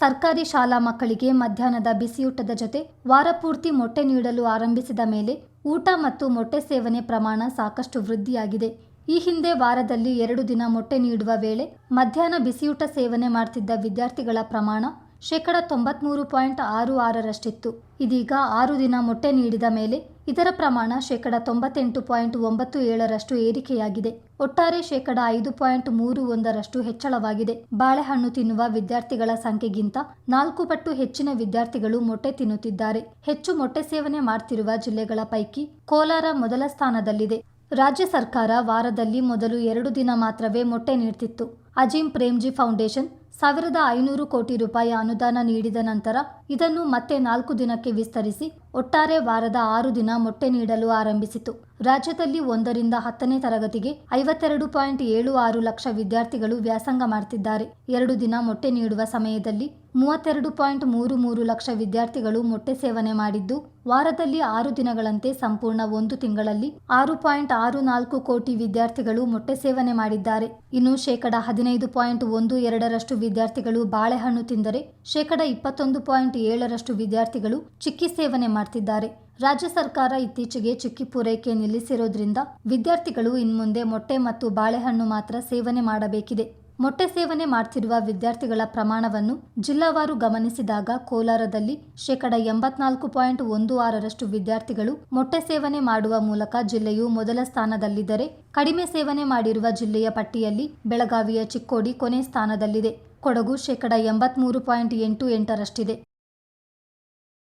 ಸರ್ಕಾರಿ ಶಾಲಾ ಮಕ್ಕಳಿಗೆ ಮಧ್ಯಾಹ್ನದ ಬಿಸಿಯೂಟದ ಜೊತೆ ವಾರಪೂರ್ತಿ ಮೊಟ್ಟೆ ನೀಡಲು ಆರಂಭಿಸಿದ ಮೇಲೆ ಊಟ ಮತ್ತು ಮೊಟ್ಟೆ ಸೇವನೆ ಪ್ರಮಾಣ ಸಾಕಷ್ಟು ವೃದ್ಧಿಯಾಗಿದೆ. ಈ ಹಿಂದೆ ವಾರದಲ್ಲಿ ಎರಡು ದಿನ ಮೊಟ್ಟೆ ನೀಡುವ ವೇಳೆ ಮಧ್ಯಾಹ್ನ ಬಿಸಿಯೂಟ ಸೇವನೆ ಮಾಡ್ತಿದ್ದ ವಿದ್ಯಾರ್ಥಿಗಳ ಪ್ರಮಾಣ ಶೇಕಡ ತೊಂಬತ್ಮೂರು ಪಾಯಿಂಟ್ ಆರು ಆರರಷ್ಟಿತ್ತು. ಇದೀಗ ಆರು ದಿನ ಮೊಟ್ಟೆ ನೀಡಿದ ಮೇಲೆ ಇದರ ಪ್ರಮಾಣ ಶೇಕಡ ತೊಂಬತ್ತೆಂಟು ಪಾಯಿಂಟ್ ಒಂಬತ್ತು ಏಳರಷ್ಟು ಏರಿಕೆಯಾಗಿದೆ. ಒಟ್ಟಾರೆ ಶೇಕಡ ಐದು ಪಾಯಿಂಟ್ ಮೂರು ಒಂದರಷ್ಟು ಹೆಚ್ಚಳವಾಗಿದೆ. ಬಾಳೆಹಣ್ಣು ತಿನ್ನುವ ವಿದ್ಯಾರ್ಥಿಗಳ ಸಂಖ್ಯೆಗಿಂತ ನಾಲ್ಕು ಪಟ್ಟು ಹೆಚ್ಚಿನ ವಿದ್ಯಾರ್ಥಿಗಳು ಮೊಟ್ಟೆ ತಿನ್ನುತ್ತಿದ್ದಾರೆ. ಹೆಚ್ಚು ಮೊಟ್ಟೆ ಸೇವನೆ ಮಾಡ್ತಿರುವ ಜಿಲ್ಲೆಗಳ ಪೈಕಿ ಕೋಲಾರ ಮೊದಲ ಸ್ಥಾನದಲ್ಲಿದೆ. ರಾಜ್ಯ ಸರ್ಕಾರ ವಾರದಲ್ಲಿ ಮೊದಲು ಎರಡು ದಿನ ಮಾತ್ರವೇ ಮೊಟ್ಟೆ ನೀಡ್ತಿತ್ತು. ಅಜೀಂ ಪ್ರೇಮ್ಜಿ ಫೌಂಡೇಶನ್ ಸಾವಿರದ ಐನೂರು ಕೋಟಿ ರೂಪಾಯಿ ಅನುದಾನ ನೀಡಿದ ನಂತರ ಇದನ್ನು ಮತ್ತೆ ನಾಲ್ಕು ದಿನಕ್ಕೆ ವಿಸ್ತರಿಸಿ ಒಟ್ಟಾರೆ ವಾರದ ಆರು ದಿನ ಮೊಟ್ಟೆ ನೀಡಲು ಆರಂಭಿಸಿತು. ರಾಜ್ಯದಲ್ಲಿ ಒಂದರಿಂದ ಹತ್ತನೇ ತರಗತಿಗೆ ಐವತ್ತೆರಡು ಪಾಯಿಂಟ್ ಏಳು ಆರು ಲಕ್ಷ ವಿದ್ಯಾರ್ಥಿಗಳು ವ್ಯಾಸಂಗ ಮಾಡ್ತಿದ್ದಾರೆ. ಎರಡು ದಿನ ಮೊಟ್ಟೆ ನೀಡುವ ಸಮಯದಲ್ಲಿ ಮೂವತ್ತೆರಡು ಪಾಯಿಂಟ್ ಮೂರು ಮೂರು ಲಕ್ಷ ವಿದ್ಯಾರ್ಥಿಗಳು ಮೊಟ್ಟೆ ಸೇವನೆ ಮಾಡಿದ್ದು, ವಾರದಲ್ಲಿ ಆರು ದಿನಗಳಂತೆ ಸಂಪೂರ್ಣ ಒಂದು ತಿಂಗಳಲ್ಲಿ ಆರು ಪಾಯಿಂಟ್ ಆರು ನಾಲ್ಕು ಕೋಟಿ ವಿದ್ಯಾರ್ಥಿಗಳು ಮೊಟ್ಟೆ ಸೇವನೆ ಮಾಡಿದ್ದಾರೆ. ಇನ್ನು ಶೇಕಡ ಹದಿನೈದು ಪಾಯಿಂಟ್ ಒಂದು ಎರಡರಷ್ಟು ವಿದ್ಯಾರ್ಥಿಗಳು ಬಾಳೆಹಣ್ಣು ತಿಂದರೆ, ಶೇಕಡ ಇಪ್ಪತ್ತೊಂದು ಪಾಯಿಂಟ್ ಏಳರಷ್ಟು ವಿದ್ಯಾರ್ಥಿಗಳು ಚಿಕ್ಕಿ ಸೇವನೆ ಮಾಡ್ತಿದ್ದಾರೆ. ರಾಜ್ಯ ಸರ್ಕಾರ ಇತ್ತೀಚೆಗೆ ಚಿಕ್ಕಿ ಪೂರೈಕೆ ನಿಲ್ಲಿಸಿರೋದ್ರಿಂದ ವಿದ್ಯಾರ್ಥಿಗಳು ಇನ್ಮುಂದೆ ಮೊಟ್ಟೆ ಮತ್ತು ಬಾಳೆಹಣ್ಣು ಮಾತ್ರ ಸೇವನೆ ಮಾಡಬೇಕಿದೆ. ಮೊಟ್ಟೆ ಸೇವನೆ ಮಾಡ್ತಿರುವ ವಿದ್ಯಾರ್ಥಿಗಳ ಪ್ರಮಾಣವನ್ನು ಜಿಲ್ಲಾವಾರು ಗಮನಿಸಿದಾಗ ಕೋಲಾರದಲ್ಲಿ ಶೇಕಡ ಎಂಬತ್ನಾಲ್ಕು ಪಾಯಿಂಟ್ ಒಂದು ಆರರಷ್ಟು ವಿದ್ಯಾರ್ಥಿಗಳು ಮೊಟ್ಟೆ ಸೇವನೆ ಮಾಡುವ ಮೂಲಕ ಜಿಲ್ಲೆಯು ಮೊದಲ ಸ್ಥಾನದಲ್ಲಿದ್ದರೆ ಕಡಿಮೆ ಸೇವನೆ ಮಾಡಿರುವ ಜಿಲ್ಲೆಯ ಪಟ್ಟಿಯಲ್ಲಿ ಬೆಳಗಾವಿಯ ಚಿಕ್ಕೋಡಿ ಕೊನೆ ಸ್ಥಾನದಲ್ಲಿದೆ. ಕೊಡಗು ಶೇಕಡ ಎಂಬತ್ಮೂರು ಪಾಯಿಂಟ್ ಎಂಟು ಎಂಟರಷ್ಟಿದೆ.